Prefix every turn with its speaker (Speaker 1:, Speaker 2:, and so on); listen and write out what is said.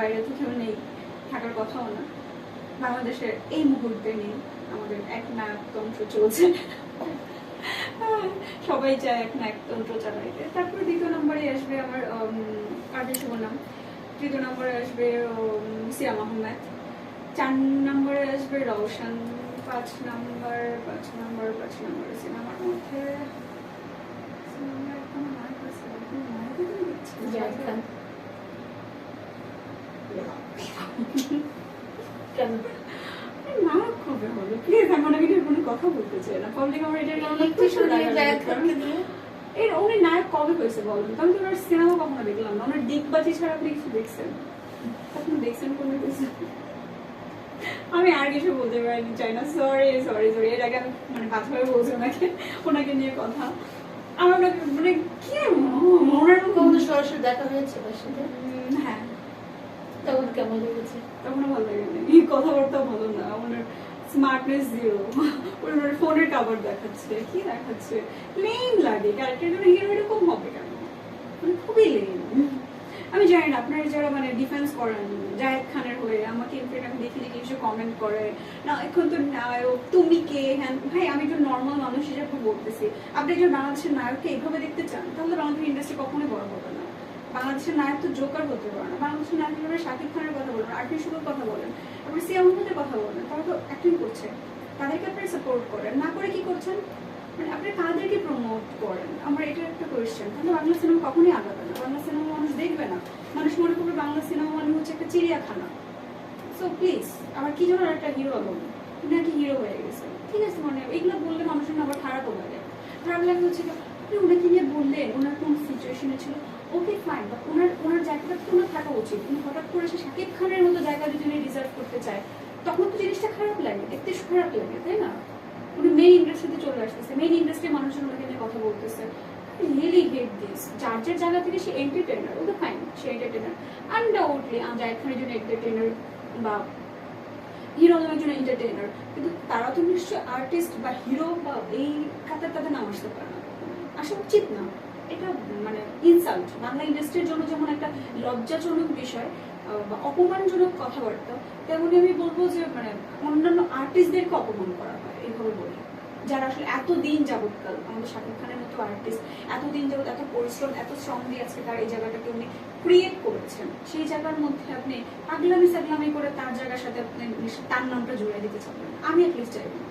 Speaker 1: বাইরে তো কেউ নেই থাকার কথাও না বাংলাদেশের এই মুহূর্তে নেই আমাদের এক না তন্ত্র চলছে সবাই চায় এক না এক চালাইতে তারপরে দ্বিতীয় নম্বরে আসবে আমার কাজের শুভ নাম তৃতীয় নম্বরে আসবে সিয়াম আহমেদ চার নম্বরে আসবে রওশন পাঁচ নম্বর পাঁচ নম্বর পাঁচ নম্বর সিনেমার মধ্যে সিনেমার কোনো নায়ক আছে? দেখছি না।
Speaker 2: জাহিদ খান কেন?
Speaker 1: প্লিজ আমি কোনো কথা বলতে চাই না। পাবলিক আমার এটার
Speaker 2: একটু শুনে জাহিদ খানকে দিয়ে
Speaker 1: এর উনি নায়ক কবে হয়েছে বলুন তো ওনার সিনেমা কখনো দেখলাম না। ওনার ডিগবাজি ছাড়া আপনি কিছু দেখছেন? আপনি দেখছেন কোনো কিছু? আমি আর কিছু বলতে পারিনি চাই না। সরি সরি সরি এর আগে আমি মানে বাছভাবে বলছি ওনাকে ওনাকে নিয়ে কথা। আমার মানে কি ওনার
Speaker 2: কখনো সরাসরি দেখা হয়েছে
Speaker 1: হ্যাঁ।
Speaker 2: তখন কেমন লেগেছে?
Speaker 1: তখনও ভালো লাগেনি। কথাবার্তা ভালো না ওনার স্মার্টনেস জিরো ওনার ফোনের কাভার দেখাচ্ছে, কি দেখাচ্ছে? লেম লাগে ক্যারেক্টার জন্য হিরো এরকম হবে কেন? মানে খুবই লেম আমি জানি না, আপনারা যারা মানে ডিফেন্স করেন জাহেদ খানের হয়ে, আমাকে ইনফ্যাক্ট আমি দেখি দেখি এসে কমেন্ট করে, না, এখন তো নায়ক, তুমি কে? হ্যাঁ ভাই, আমি একজন নর্মাল মানুষ হিসেবে বলতেছি। আপনি একজন বাংলাদেশের নায়ককে এইভাবে দেখতে চান, তাহলে বাংলাদেশের ইন্ডাস্ট্রি কখনোই বড় হবে না। বাংলাদেশের নায়ক তো জোকার হতে পারে না। বাংলাদেশের নায়ক হিসেবে শাকিব খানের কথা বলেন আরপি শুভের কথা বলেন তারপরে সিয়া মোহাম্মদের কথা বলেন তারা তো অ্যাক্টিং করছে। তাদেরকে আপনি সাপোর্ট করেন না করে কি করছেন? মানে আপনি কাদেরকে প্রমোট করেন। আমার এটা একটা কোয়েশ্চেন তাহলে বাংলা সিনেমা কখনোই আগাবে না। বাংলা সিনেমা মানুষ দেখবে না। মানুষ মনে করবে বাংলা সিনেমা মানে হচ্ছে একটা চিড়িয়াখানা। সো প্লিজ আমার কি জন্য একটা হিরো উনি নাকি হিরো হয়ে গেছে। ঠিক আছে মানে এগুলো বললে মানুষের আবার খারাপও লাগে। খারাপ লাগে হচ্ছে কি, আপনি ওনাকে নিয়ে বললেন ওনার কোন সিচুয়েশনে ছিল? ওকে ফাইন বা ওনার ওনার জায়গাটা তো ওনার থাকা উচিত। উনি হঠাৎ করে সে শাকিব খানের মতো জায়গা যদি উনি রিজার্ভ করতে চায়, তখন তো জিনিসটা খারাপ লাগে, দেখতে খারাপ লাগে, তাই না? উনি মেইন ইন্ডাস্ট্রিতে চলে আসতেছে মেইন ইন্ডাস্ট্রির মানুষজন ওনাকে নিয়ে কথা বলতেছে। রিয়েলি হেট দিস যার যার জায়গা থেকে সে এন্টারটেনার ওকে ফাইন সে এন্টারটেনার আনডাউটলি জায়দ খানের জন্য এন্টারটেনার বা হিরো আলমের জন্য এন্টারটেনার কিন্তু তারা তো নিশ্চয়ই আর্টিস্ট বা হিরো বা এই কাতার তাদের নাম আসতে পারে না। আসা উচিত না। এটা মানে ইনসাল্ট বাংলা ইন্ডাস্ট্রির জন্য যেমন একটা লজ্জাজনক বিষয় বা অপমানজনক কথাবার্তা, তেমনি আমি বলব যে মানে অন্যান্য আর্টিস্টদেরকে অপমান করা হয়, এইভাবে বলি যারা আসলে এতদিন যাবৎকাল আমাদের শাকিব খানের মতো আর্টিস্ট এতদিন যাবৎ এত পরিশ্রম, এত শ্রম দিয়ে আজকে তার এই জায়গাটাকে উনি ক্রিয়েট করেছেন, সেই জায়গার মধ্যে আপনি পাগলামি সাগলামি করে তার জায়গার সাথে আপনি তার নামটা জুড়ে দিতে চাবেন আমি অ্যাটলিস্ট চাইব না।